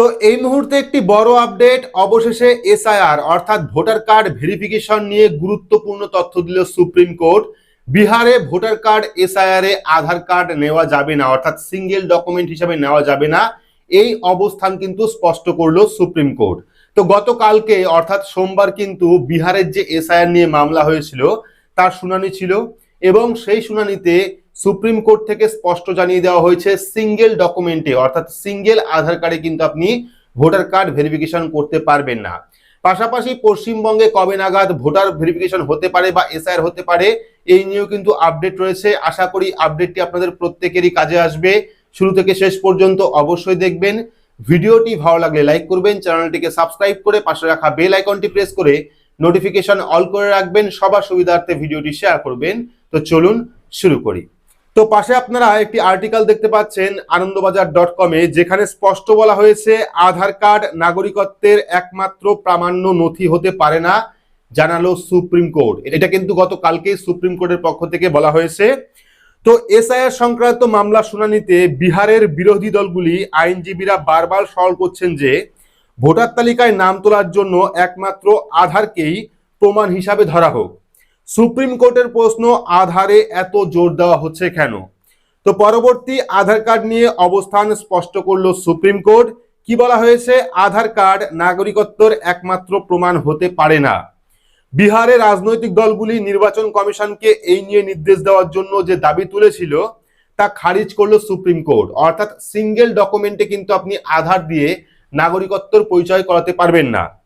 তো এই মুহূর্তে একটি বড় আপডেট অবশেষে এসআইআর অর্থাৎ ভোটার কার্ড ভেরিফিকেশন নিয়ে গুরুত্বপূর্ণ তথ্য দিল সুপ্রিম কোর্ট। বিহারে ভোটার কার্ড এসআইআর এ আধার কার্ড নেওয়া যাবে না, অর্থাৎ সিঙ্গেল ডকুমেন্ট হিসাবে নেওয়া যাবে না। এই অবস্থান কিন্তু স্পষ্ট করল সুপ্রিম কোর্ট। তো গতকালকে, অর্থাৎ সোমবার কিন্তু বিহারের যে এসআইআর নিয়ে মামলা হয়েছিল, তার শুনানি ছিল। এবং সেই শুনানিতে সুপ্রিম কোর্ট থেকে স্পষ্ট জানিয়ে দেওয়া হয়েছে সিঙ্গেল ডকুমেন্টে, অর্থাৎ সিঙ্গেল আধার কার্ডে কিন্তু আপনি ভোটার কার্ড ভেরিফিকেশন করতে পারবেন না। পাশাপাশি পশ্চিমবঙ্গে কবে নাগাদ ভোটার ভেরিফিকেশন হতে পারে বা এসআইআর হতে পারে, এই নিয়েও কিন্তু আপডেট রয়েছে। আশা করি আপডেটটি আপনাদের প্রত্যেকেরই কাজে আসবে। শুরু থেকে শেষ পর্যন্ত অবশ্যই দেখবেন। ভিডিওটি ভালো লাগলে লাইক করবেন, চ্যানেলটিকে সাবস্ক্রাইব করে পাশে রাখা বেল আইকনটি প্রেস করে নোটিফিকেশন অল করে রাখবেন, সবার সুবিধার্থে ভিডিওটি শেয়ার করবেন। তো চলুন শুরু করি। তো পাশে আপনারা একটি আর্টিকেল দেখতে পাচ্ছেন, আনন্দবাজার ডট কমে যেখানে স্পষ্ট বলা হয়েছে, আধার কার্ড নাগরিকত্বের একমাত্র প্রামাণ্য নথি হতে পারে না, জানালো সুপ্রিম কোর্ট। এটা কিন্তু গতকালকে সুপ্রিম কোর্টের পক্ষ থেকে বলা হয়েছে। তো এসআইআর সংক্রান্ত মামলা শুনানিতে বিহারের বিরোধী দলগুলি আইনজীবীরা বারবার সওয়াল করছেন যে ভোটার তালিকায় নাম তোলার জন্য একমাত্র আধারকেই প্রমাণ হিসাবে ধরা হোক। সুপ্রিম কোর্টের প্রশ্ন আধারে এত জোর দেওয়া হচ্ছে কেন? তো পরবর্তী আধার কার্ড নিয়ে অবস্থান স্পষ্ট করল সুপ্রিম কোর্ট। কি বলা হয়েছে? আধার কার্ড নাগরিকত্বর একমাত্র প্রমাণ হতে পারে না। বিহারে রাজনৈতিক দলগুলি নির্বাচন কমিশনকে এই নিয়ে নির্দেশ দেওয়ার জন্য যে দাবি তুলেছিল, তা খারিজ করল সুপ্রিম কোর্ট। অর্থাৎ সিঙ্গেল ডকুমেন্টে কিন্তু আপনি আধার দিয়ে নাগরিকত্বর পরিচয় করাতে পারবেন না।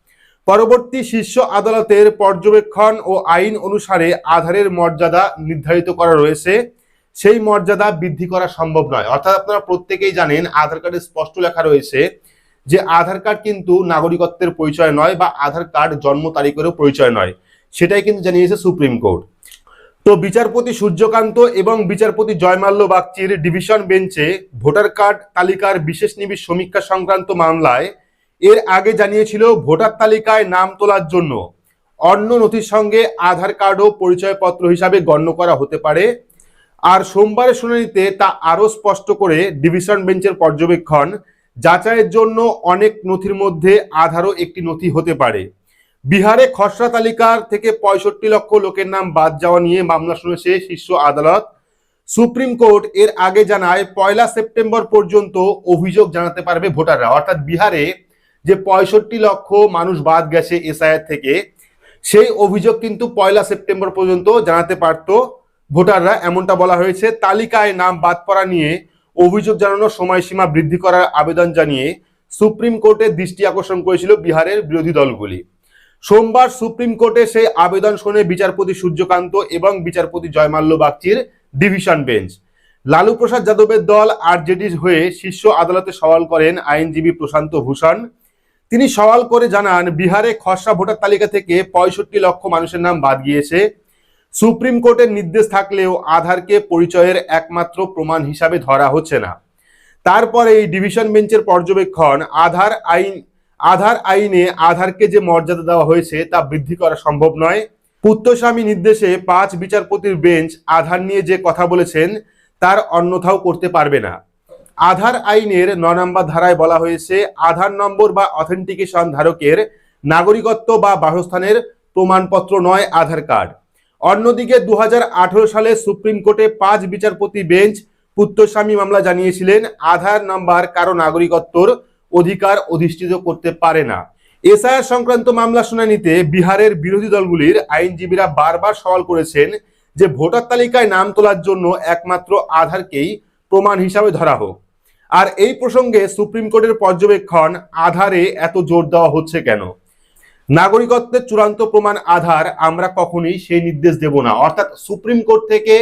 পরবর্তী শীর্ষ আদালতের পর্যবেক্ষণ ও আইন অনুসারে আধারের মর্যাদা নির্ধারিত করা রয়েছে। সেই মর্যাদা বৃদ্ধি করা সম্ভব নয়। অর্থাৎ আপনারা প্রত্যেকেই জানেন, আধার কার্ডে স্পষ্ট লেখা রয়েছে যে আধার কার্ড কিন্তু নাগরিকত্বের পরিচয় নয় বা আধার কার্ড জন্ম তারিখেরও পরিচয় নয়। সেটাই কিন্তু জানিয়েছে সুপ্রিম কোর্ট। তো বিচারপতি সূর্যকান্ত এবং বিচারপতি জয়মাল্য বাগচির ডিভিশন বেঞ্চে ভোটার কার্ড তালিকার বিশেষ নিবিড় সমীক্ষা সংক্রান্ত মামলায় এর আগে জানিয়েছিল ভোটার তালিকায় নাম তোলার জন্য। অন্য নথির সঙ্গে আধার কার্ডও পরিচয়পত্র হিসাবে গণ্য করা হতে পারে। আর সোমবারের শুনানিতে তা আরও স্পষ্ট করে ডিভিশন বেঞ্চের পর্যবেক্ষণ, যাচাইয়ের জন্য অনেক নথির মধ্যে আধারও একটি নথি হতে পারে। বিহারে খসড়া তালিকার থেকে পঁয়ষট্টি লক্ষ লোকের নাম বাদ যাওয়া নিয়ে মামলা শুনেছে শীর্ষ আদালত। সুপ্রিম কোর্ট এর আগে জানায় পয়লা সেপ্টেম্বর পর্যন্ত অভিযোগ জানাতে পারবে ভোটাররা। অর্থাৎ বিহারে যে পঁয়ষট্টি লক্ষ মানুষ বাদ গেছে এসআইআর থেকে, সেই অভিযোগ কিন্তু পয়লা সেপ্টেম্বর পর্যন্ত জানাতে পারত ভোটাররা, এমনটা বলা হয়েছে। তালিকায় নাম বাদ পড়া নিয়ে অভিযোগ জানানোর সময়সীমা বৃদ্ধি করার আবেদন জানিয়ে সুপ্রিম কোর্টের দৃষ্টি আকর্ষণ করেছিল বিহারের বিরোধী দলগুলি। সোমবার সুপ্রিম কোর্টে সেই আবেদন শুনে বিচারপতি সূর্যকান্ত এবং বিচারপতি জয়মাল্য বাগচির ডিভিশন বেঞ্চ। লালু প্রসাদ যাদবের দল আরজেডির হয়ে শীর্ষ আদালতে সওয়াল করেন আইনজীবী প্রশান্ত ভূষণ। তিনি সওয়াল করে জানান, বিহারে খসড়া ভোটার তালিকা থেকে পঁয়ষট্টি লক্ষ মানুষের নাম বাদ গিয়েছে। সুপ্রিম কোর্টের নির্দেশ থাকলেও আধারকে পরিচয়ের একমাত্র প্রমাণ হিসাবে ধরা হচ্ছে না। তারপরে এই ডিভিশন বেঞ্চের পর্যবেক্ষণ, আধার আইন আধার আইনে আধারকে যে মর্যাদা দেওয়া হয়েছে তা বৃদ্ধি করা সম্ভব নয়। পুত্রস্বামী নির্দেশে পাঁচ বিচারপতির বেঞ্চ আধার নিয়ে যে কথা বলেছেন, তার অন্যথাও করতে পারবে না। আধার আইনের ন নম্বর ধারায় বলা হয়েছে, আধার নম্বর বা অথেন্টিকেশন ধারকের নাগরিকত্ব বা বাসস্থানের প্রমাণপত্র নয়, আধার কার্ড। অন্যদিকে দু সালে সুপ্রিম কোর্টে পাঁচ বিচারপতি বেঞ্চ পুত্রস্বামী মামলা জানিয়েছিলেন, আধার নাম্বার কারও নাগরিকত্বর অধিকার অধিষ্ঠিত করতে পারে না। এসআইআর সংক্রান্ত মামলা শুনানিতে বিহারের বিরোধী দলগুলির আইনজীবীরা বারবার সওয়াল করেছেন যে ভোটার তালিকায় নাম তোলার জন্য একমাত্র আধারকেই প্রমাণ হিসাবে ধরা হোক। আর এই প্রসঙ্গে সুপ্রিম কোর্টের পর্যবেক্ষণ আধারে এত জোর দেওয়া হচ্ছে কেন? নাগরিকত্বের চূড়ান্ত প্রমাণ আধার আমরা কখনোই সেই নির্দেশ দেব না। অর্থাৎ সুপ্রিম কোর্ট থেকে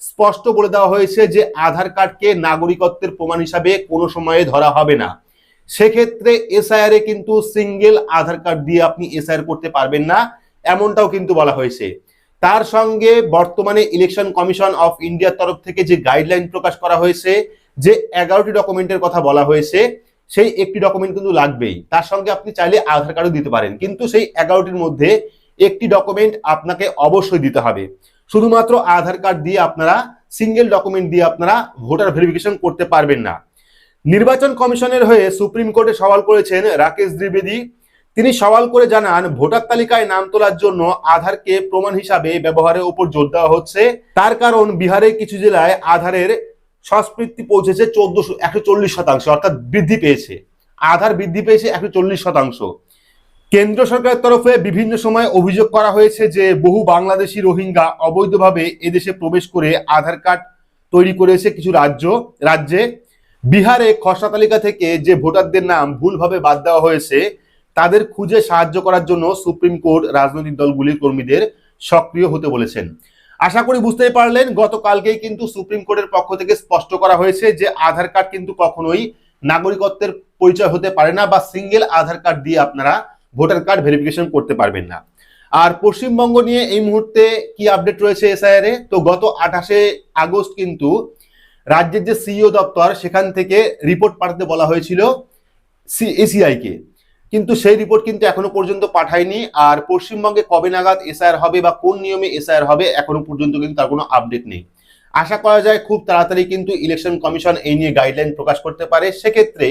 স্পষ্ট বলে দেওয়া হয়েছে যে আধার কার্ডকে নাগরিকত্বের প্রমাণ হিসাবে কোনো সময়ে ধরা হবে না। সেক্ষেত্রে এসআইআর এ কিন্তু সিঙ্গেল আধার কার্ড দিয়ে আপনি এসআইআর করতে পারবেন না, এমনটাও কিন্তু বলা হয়েছে। তার সঙ্গে বর্তমানে ইলেকশন কমিশন অফ ইন্ডিয়ার তরফ থেকে যে গাইডলাইন প্রকাশ করা হয়েছে, যে এগারোটি ডকুমেন্টের কথা বলা হয়েছে, সেই একটি ডকুমেন্ট কিন্তু লাগবেই। তার সঙ্গে আপনি চাইলে আধার কার্ডও দিতে পারেন, কিন্তু সেই এগারোটির মধ্যে একটি ডকুমেন্ট আপনাকে অবশ্যই দিতে হবে। শুধুমাত্র আধার কার্ড দিয়ে আপনারা সিঙ্গেল ডকুমেন্ট দিয়ে আপনারা ভোটার ভেরিফিকেশন করতে পারবেন না। নির্বাচন কমিশনের হয়ে সুপ্রিম কোর্টে সওয়াল করেছেন রাকেশ দ্বিবেদী। তিনি সওয়াল করে জানান, ভোটার তালিকায় নাম তোলার জন্য আধারকে প্রমাণ হিসাবে ব্যবহারের উপর জোর দেওয়া হচ্ছে। তার কারণ বিহারের কিছু জেলায় আধারের সংস্কৃতি পৌঁছেছে চোদ্দশো একশো চল্লিশ শতাংশ, অর্থাৎ বৃদ্ধি পেয়েছে। আধার বৃদ্ধি পেয়েছে একশো চল্লিশ শতাংশ। কেন্দ্র সরকারের তরফে বিভিন্ন সময় অভিযোগ করা হয়েছে যে বহু বাংলাদেশি রোহিঙ্গা অবৈধভাবে এদেশে প্রবেশ করে আধার কার্ড তৈরি করেছে কিছু রাজ্য, রাজ্যে। বিহারে খসড়া তালিকা থেকে যে ভোটারদের নাম ভুলভাবে বাদ দেওয়া হয়েছে, তাদের খুঁজে সাহায্য করার জন্য সুপ্রিম কোর্ট রাজনৈতিক দলগুলির কর্মীদের সক্রিয় হতে বলেছেন। আশা করি বুঝতেই পারলেন, গতকালকেই কিন্তু সুপ্রিম কোর্টের পক্ষ থেকে স্পষ্ট করা হয়েছে যে আধার কার্ড কিন্তু কখনোই নাগরিকত্বের পরিচয় হতে পারে না বা সিঙ্গেল আধার কার্ড দিয়ে আপনারা ভোটার কার্ড ভেরিফিকেশন করতে পারবেন না। আর পশ্চিমবঙ্গ নিয়ে এই মুহূর্তে কি আপডেট রয়েছে এসআইআর তো গত আঠাশে আগস্ট কিন্তু রাজ্যের যে সিইও দপ্তর, সেখান থেকে রিপোর্ট পাঠাতে বলা হয়েছিল এসিআই কে। কিন্তু সেই রিপোর্ট কিন্তু এখনও পর্যন্ত পাঠায়নি। আর পশ্চিমবঙ্গে কবে নাগাদ এসআইআর হবে বা কোন নিয়মে এসআইআর হবে, এখনও পর্যন্ত কিন্তু তার কোনো আপডেট নেই। আশা করা যায় খুব তাড়াতাড়ি কিন্তু ইলেকশন কমিশন এই নিয়ে গাইডলাইন প্রকাশ করতে পারে। সেক্ষেত্রে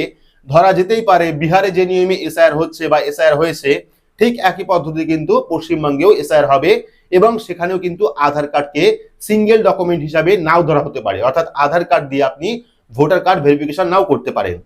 ধরা যেতেই পারে, বিহারে যে নিয়মে এসআইআর হচ্ছে বা এসআইআর হয়েছে, ঠিক একই পদ্ধতি কিন্তু পশ্চিমবঙ্গেও এসআইআর হবে। এবং সেখানেও কিন্তু আধার কার্ডকে সিঙ্গেল ডকুমেন্ট হিসাবে নাও ধরা হতে পারে। অর্থাৎ আধার কার্ড দিয়ে আপনি ভোটার কার্ড ভেরিফিকেশন নাও করতে পারেন।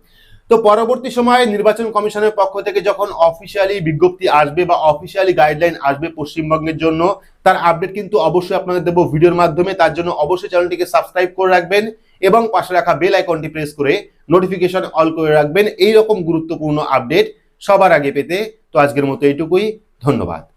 তো পরবর্তী সময়ে নির্বাচন কমিশনের পক্ষ থেকে যখন অফিসিয়ালি বিজ্ঞপ্তি আসবে বা অফিসিয়ালি গাইডলাইন আসবে পশ্চিমবঙ্গের জন্য, তার আপডেট কিন্তু অবশ্যই আপনাদের দেবো ভিডিওর মাধ্যমে। তার জন্য অবশ্যই চ্যানেলটিকে সাবস্ক্রাইব করে রাখবেন এবং পাশে রাখা বেল আইকনটি প্রেস করে নোটিফিকেশন অল করে রাখবেন। এই রকম গুরুত্বপূর্ণ আপডেট সবার আগে পেতে। তো আজকের মতো এইটুকুই। ধন্যবাদ।